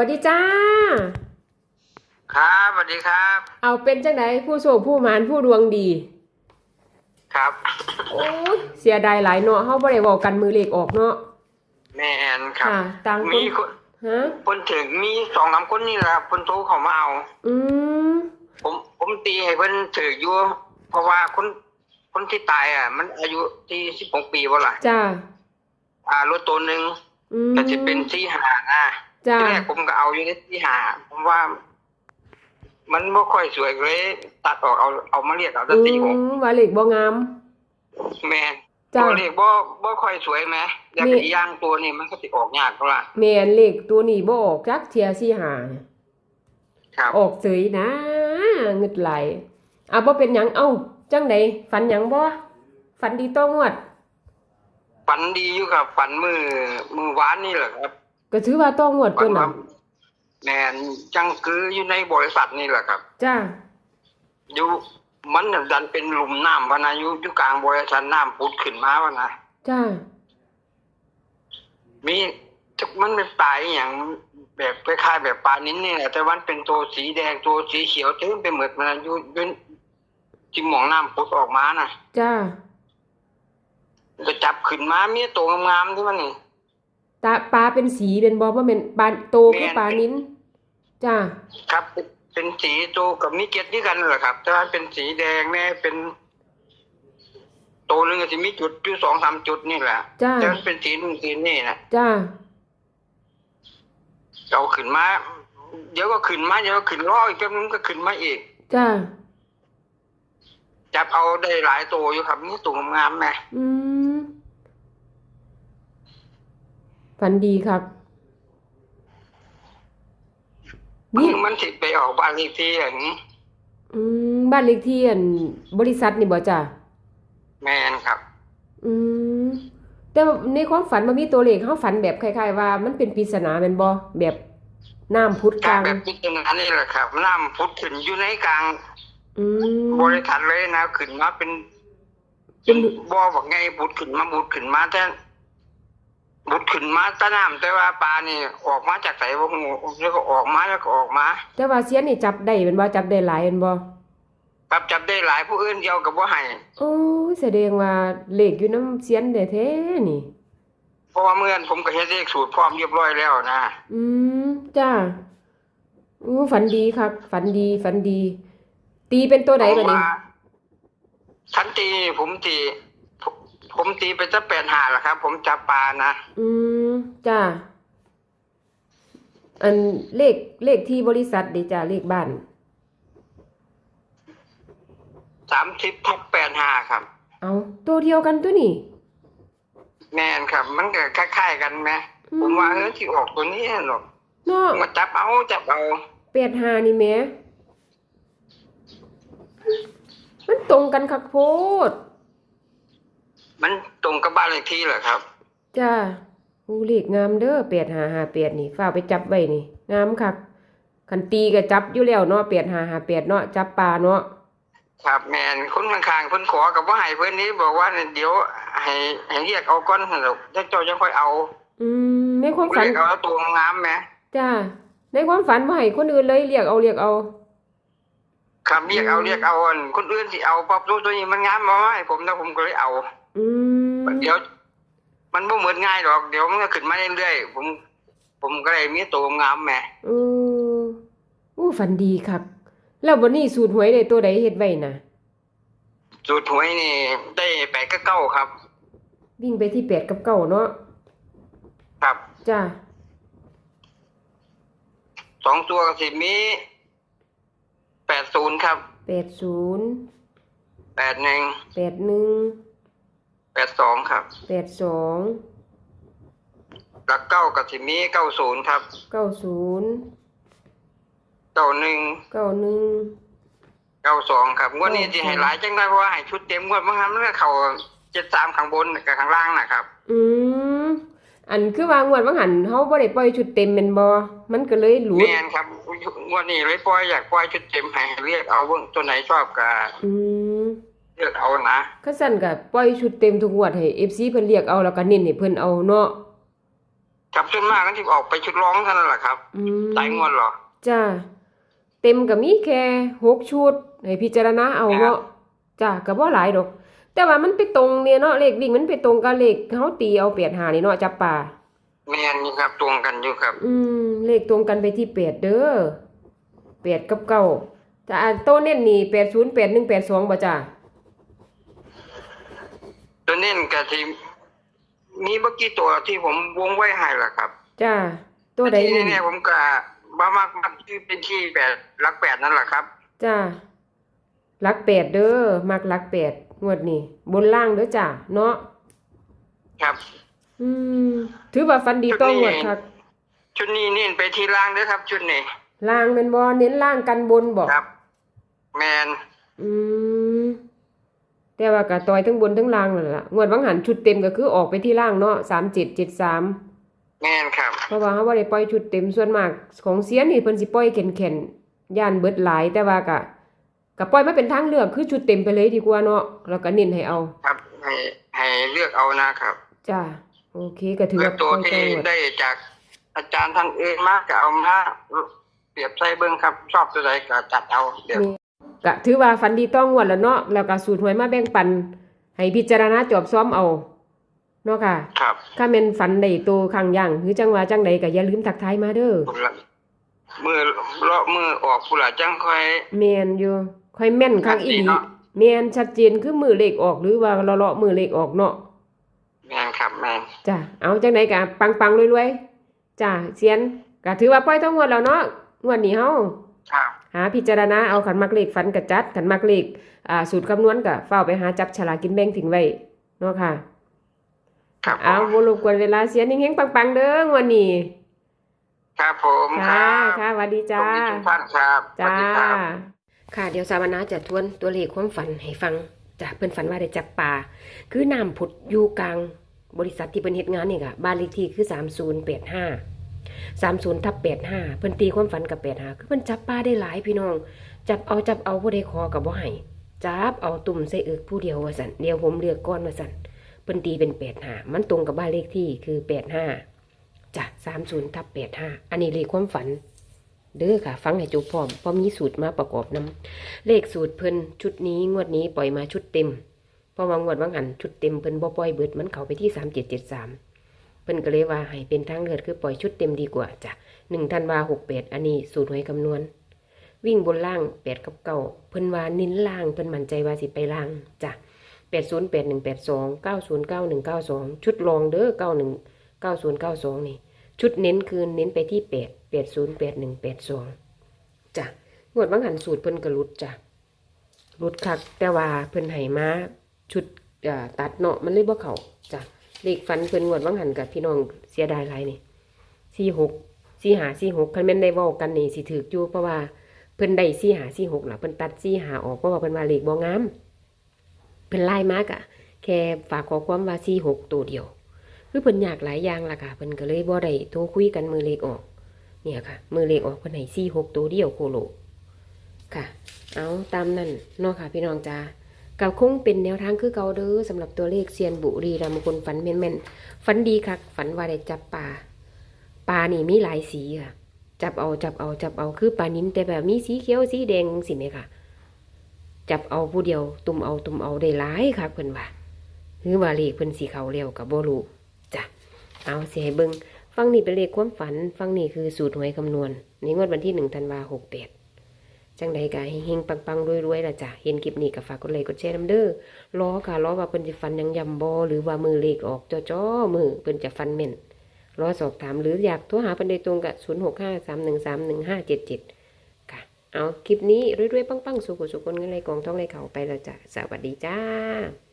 วัสดีจ้า ครับสวัสดีครับ เอาเป็นจังไดผู้โชคผู้หมานผู้ดวงดี ครับ โอ้ยเสียดายหลายเนาะเฮาบ่ได้เว้ากันมือเลขออกเนาะแม่แอนครับค่ะต่างคนมีคนฮะคนถึงมีสองสามคนนี่แหละครับคนโทรเขามาเอา อืมผมผมตีให้เพิ่นถืออยู่ เพราะว่าคนคนที่ตายอะ มันอายุที่สิบหกปีวะล่ะจ้าอ่ารถตัวหนึ่งอืมก็จะเป็นที่หานะ จ้าที่แรกผมก็เอาอยู่ในที่หาผมว่า มันไม่ค่อยสวยเลย ตัดออกเอาเอามาเรียกเอาอืแตตีหกมว่าเลขบ่งาม แม่นจ้าตัวเลขบ่บ่ค่อยสวยไหมแล้วนี่อีกอย่างตัวนี้มันก็สิออกยากเท่าล่ะแม่นเลขตัวนี้บ่ออกจักเที่ยสี่หาเนี่ยครับออกเสยนะเงึดไหลอะบ่เป็นหยังเอ้าจังไดฝันหยังบ่ฝันดีต้องวดฝันดีอยู่ครับฝันมือมือวานนี่แหละครับ ก็ถือว่าต้องวดฝัตัวนน่ะว่าแมนจังคืออยู่ในบริษัทนี่แหละครับ จ้าอยู่มันน่ะดันเป็นหลุมน้ำพะนะอยู่อยู่กลางบริษัทน้ำพุดขึ้นมาพะนะจ้ามีจักมันเป็นปลาอหย่างแบบคล้ายๆแบบปลานิ้นนี่แหละแต่วันเป็นตัวสีแดงตัวสีเขียวเต็มไปหมดมันนะอยู่อยู่ที่หมองน้ำพุดออกมาน่ะ จ้าก็จับขึ้นมามีตัวงามๆที่มันนี่ ตาปลาเป็นสีเป็นบ่ว่าเป็นปลาโตคือแม่นปลานิ้นจ้าครับ เป็นเป็นสีตัวกับมีเกล็ดด้วยกันนั่นแหละครับแต่ว่าเป็นสีแดงแน่เป็นตัวหนึงก็จะมีจุดอยู่สองสามจุดนี่แหละจ้าแต่มันเป็นสีนู่นสีนี่นะจ้าเอาขึ้นมา เดี๋ยวก็ขึ้นมาเดี๋ยวก็ขึ้นร้อยแป๊บนึงก็ขึ้นมาอีกจ้าจับเอาได้หลายตัวอยู่ครับนี่ตัวงามๆไหมอืม ฝันดีครับนี่มันสิไปออกบ้านเลขที่อย่างนี้อืมบ้านเลขที่อันบริษัทนี่บ่จ้าแมนครับ อืมแต่ว่าในความฝันมันมีตัวเลขเฮาฝันแบบคล้ายๆ ว่ามันเป็นปริศนาแม่นบ่แบบน้ำพุดกกาลารงแบบพิจารณานี่แหละครับน้ำพุดขึ้นอยู่ในกลางอืม บริษัทเลยนะขึ้นมาเป็นเป็น บ่อบอกไงบุดขึ้นมาบุดขึ้นมาแต่ บุดขึ้นมาแตะน้ำแต่ว่าปลานี่ออกมาจากไหนบ่งูแล้วก็ออกมาแล้วก็ออกมา แต่ว่าเสียนนี่จับได้เป็นบ่จับได้หลายเป็นบ่ครับจับได้หลายผู้อื่นเดียวกับว่าให้โอ้ยแสดงว่าเลขอยู่น้ำเสียนแท้ๆนี่ เพราะว่าเมื่อนผมก็เฮ็ดเลขสูตรพร้อมเรียบร้อยแล้วนะอืมจ้าอู้ฝันดีครับ ฝันดีฝันดี ตีเป็นตัวไหนผมบัดนี้ว่าทันตีผมตี ผมผมตีไปจะแปดหาละครับ ผมจับปลานะอืมจ้าอันเลขเลขที่บริษัทดิจ้าเลขบ้านสามสิบทับแปดหาครับ เอาตัวเดียวกันตัวนี้แม่นครับ มันก็คล้ายๆกันไหมอืมผมว่าเออที่ออกตัวนี้หรอกเนาะมาจับเอาจับเอาแปดหานี่แหม่มันตรงกันคักโพด มันตรงกับบ้านเลขที่เหรอครับ จ้าอู้เลขงามเด้อแปดหาหาแปดนี่ฝ้ากไปจับไว้นี่ งามคักคันตีก็จับอยู่แล้วเนาะแปดหาหาแปดเนาะจับปลาเนาะครับแมนคนข้างๆเพิ่นขอกับว่าให้เพิ่นนี้บอกว่าเดี๋ยวให้ให้เรียกเอาก้อนหรอกถ้าเจ้าจะค่อยเอา อืมในความฝันเรียกเอาตัวงามไหมจ้าในความฝันบ่ให้คนอื่นเลยเรียกเอาเรียกเอาครับเรียกเอาอืมเรียกเอาอันคนอื่นสิเอาปั๊บตัวตัวนี้มันงามมาให้ผมนะผมก็เลยเอา อืมเดี๋ยว มันบ่เหมือนง่ายหรอก เดี๋ยวมันก็ขึ้นมาเรื่อยๆผม ผมก็เลยมีตัวงามแหมเอออู้ฝันดีครับ แล้ววันนี้สูตรหวยได้ตัวใดเฮ็ดไว้น่ะสูตรหวยนี่ ได้แปดก็เก้าครับ วิ่งไปที่แปดกับเก้าเนาะครับจ้าสองตัวก็สิมีแปดศูนย์ครับแปดศูนย์แปดหนึ่งแปดหนึ่ง แปดสองครับแปดสองหลักเก้ากับสิมีเก้าศูนย์ครับเก้าศูนย์เก้าหนึ่งเก้าหนึ่งเก้าสองครับงวดนี้โอเคที่ให้หลายจังได้เพราะว่าให้ชุดเต็มงวดบางครั้งมันก็เข้าเจ็ดสามข้างบนกับข้างล่างนะครับ อืมอันคือว่างวดว่างหันเฮาบ่ได้ปล่อยชุดเต็มแม่นบ่มันก็เลยหลุดแมนครับงวดนี้เลยปล่อยอยากปล่อยชุดเต็มให้เรียกเอาเบิ่งตัวไหนชอบก็อืม เลือกเอานะคันซั่นก็ปล่อยชุดเต็มทุกงวดให้ FC เพิ่นเรียกเอาแล้วก็เน้นให้เพิ่นเอาเนาะกับส่วนมากก็ที่ออกไปชุดร้องเท่านั้นแหละครับอืมสายงวดเหรอ จ้าเต็มก็มีแค่หกชุดให้พิจารณาเอาเนาะจ้าก็บ่หลายดอก แต่ว่ามันไปตรงเนี่ยเนาะเลขวิ่งมันไปตรงกับเลขเฮาตีเอา8 5นี่เนาะจับปลาแม่นอยู่ครับตรงกันอยู่ครับ อืม เลขตรงกันไปที่8เด้อ8กับ9แต่อันโตเน้นนี่80 81 82บ่จ้า ตัวเน้นกับที่มีเมื่อกี้ตัวที่ผมวงไว้ให้ล่ะครับ จ้า ตัวใดที่นี่แน่ๆผมก็บ้ามากมันที่เป็นที่แปดหลักแปดนั่นแหละครับ จ้าหลักแปดเด้อมักหลักแปดงวดนี้ บนล่างเด้อจ้าเนาะครับ อืม ถือว่าฟันดีต้องงวดครับ ชุดนี้เน้นไปที่ล่างเด้วยครับ ชุดนี้ล่างแม่นบ่เน้นล่างกันบนบ่ครับ แมนอืม แต่ว่าก็ต่อยทั้งบนทั้งล่างนั่นล่ะงวดวังหันชุดเต็มก็คือออกไปที่ล่างเนาะ3773แมนครับ เพราะว่าเฮาบ่ได้ปล่อยชุดเต็มส่วนมากของเสียนี่เพิ่นสิปล่อยแข็งๆย่านเบิดหลาย แต่ว่าก็ก็ปล่อยมาเป็นทางเลือกคือชุดเต็มไปเลยดีกว่าเนาะแล้วก็เน้นให้เอา ครับให้ให้เลือกเอานะครับจ้าโอเคก็ถือเลือว่ากตัวปล่อยที่จังหวัดได้จากอาจารย์ท่านอื่นมากก็เอามาเปรียบใส่เบิ้งครับ ชอบตัวใดก็จัดเอาเดี๋ยวนี่ ก็ถือว่าฝันดีต้องงวดแล้วเนาะแล้วก็สูตรหวยมาแบ่งปัน ให้พิจารณาจอบซ้อมเอาเนาะค่ะ ครับถ้าแม่นฝันได้โตข้างย่างหรือจังว่าจังใดก็อย่าลืมทักทายมาเด้อผมละมือเลาะมือออกผู้ละจังค่อยแม่นอยู่ค่อยแม่นคักอีหลีเนาะแม่นชัดเจนคือมือเลขออกหรือว่าเลาะๆมือเลขออกเนาะแมนครับแมนจ้ะเอาจังใดก็ปังๆรวยๆจ้ะเซียนก็ถือว่าปล่อยต้องงวดแล้วเนาะงวดนี้เฮาครับหาพิจารณาเอาขันมักเลขฟันกระจัดขันมักเลขอ่าสูตรคำนวณก็เฝ้าไปหาจับฉลากกินแบ่งถึงไว้เนาะค่ะครับผเอามบ่รบกวนเวลาเสียนิ่งๆปังๆ เด้องวันนี้ครับผมคค่ะรับค่ะสวัสดีสจ้าวัสดีทุกท่านครับสวัจ้าสดีครับ ค่ะเดี๋ยวสาวนาจะทวนตัวเลขความฝันให้ฟังจ้ะเพิ่นฝันว่าได้จับปลาคือน้ำผุดอยู่กลางบริษัทที่เพิ่นเฮ็ดงานนี่ค่ะบ้านเลขที่คือ 3085 30ทับ85เพิ่นตีความฝันกับ85คือเพิ่นจับปลาได้หลายพี่น้อง จับเอาจับเอาผู้ใดขอก็บ่ให้จับเอาตุ่มใส่อึกผู้เดียวว่าซั่นเดียวผมเลือกก่อนว่าซั่นเพิ่นตีเป็น85มันตรงกับบ้านเลขที่คือ85จ้ะ30ทับ85อันนี้เลขความฝันเด้อค่ะ ฟังให้จบพร้อมเพราะมีสูตรมาประกอบนํเลขสูตรเพิ่นชุดนี้งวดนี้ปล่อยมาชุดเต็มเพราะว่างวดว่างหันชุดเต็มเพิ่นบ่ปล่อยเบิดมันเข้าไปที่3773เจ็ดสาม พิ่นก็เลยว่าให้เป็นทางเลือกคือปล่อยชุดเต็มดีกว่าจ้ะ1ธันวา68อันนี้สูตรหวยคำนวณ วิ่งบนล่าง8กับเก้าเพิ่นว่าเน้นล่างเพิ่นมั่นใจว่าสิไปล่างจ้ะ808182 909192ชุดรองเด้อ91 9092นี่ ชุดเน้นคือเน้นไปที่แปดแปดศูนย์แปดหนึ่งแปดสองจ้ะงวดบางหันสูตรเพิ่นกระลุดจ้ะลุดคักแต่ว่าเพิ่นให้มาชุดตัดเนาะมันเลยบ่เขาจ้ะ เลขฟันเพิ่นงวดบางหันกับพี่น้องเสียดายหลายนี่สี่หกสี่หาสี่หกคันแม่นได้เว้ากันนี่สิถืออยู่เพราะว่าเพิ่นได้สี่หาสี่หกล่ะเพิ่นตัดสี่หาออกเพราะว่าเพิ่นว่าเลขบ่งามเพิ่นไล่มากอะแค่ฝากขอความว่าสี่หกตัวเดียว คือเพิ่นอยากหลายอย่างล่ะค่ะเพิ่นก็เลยบ่ได้โทรคุยกันมือเลขออก เนี่ยค่ะ มือเลขออกเพิ่นให้ซี่หกตัวเดียวโคโลค่ะ เอาตามนั้นเนาะค่ะ พี่น้องจ้า ก็คงเป็นแนวทางคือเก่าเด้อสำหรับตัวเลขเซียนบุรีรัมคนฝันแม่นๆฝันดีคักฝันว่าได้จับปลาปลานี่มีหลายสีค่ะ จับเอาจับเอาจับเอาคือปลานิ้นแต่แบบมีสีเขียวสีแดงสิแม่ค่ะ จับเอาผู้เดียว ตุ่มเอาตุ่มเอาได้หลายค่ะเพิ่นว่าคือว่าเลขเพิ่นสีเขาเร็วกับโบ่รู้จ้ะเอาเสียให้เบิงฟังนี่เป็นเลขความฝัน ฟังนี่คือสูตรหวยคำนวณในงวดวันที่หนึ่งธันวาหกแปด จังใดกะเฮงๆปังๆรวยๆล่ะจ้ะเห็นคลิปนี้ก็ฝากกดไลค์กดแชร์น้ำเด้อรอค่ะรอว่าเพิ่นจะฟันยังยำบอหรือว่ามือเลขออกจ้อๆมือเพิ่นจะฟันเม่นรอสอบถามหรืออยากโทรหาเพิ่นโดยตรงกับศูนย์หกห้าสามหนึ่งสามหนึ่งห้าเจ็ดเจ็ดค่ะ เอาคลิปนี้รวยๆปังๆสุขสุขคนเงินไรกองท้องไรเขาไปแล้วจ้ะสวัสดีจ้า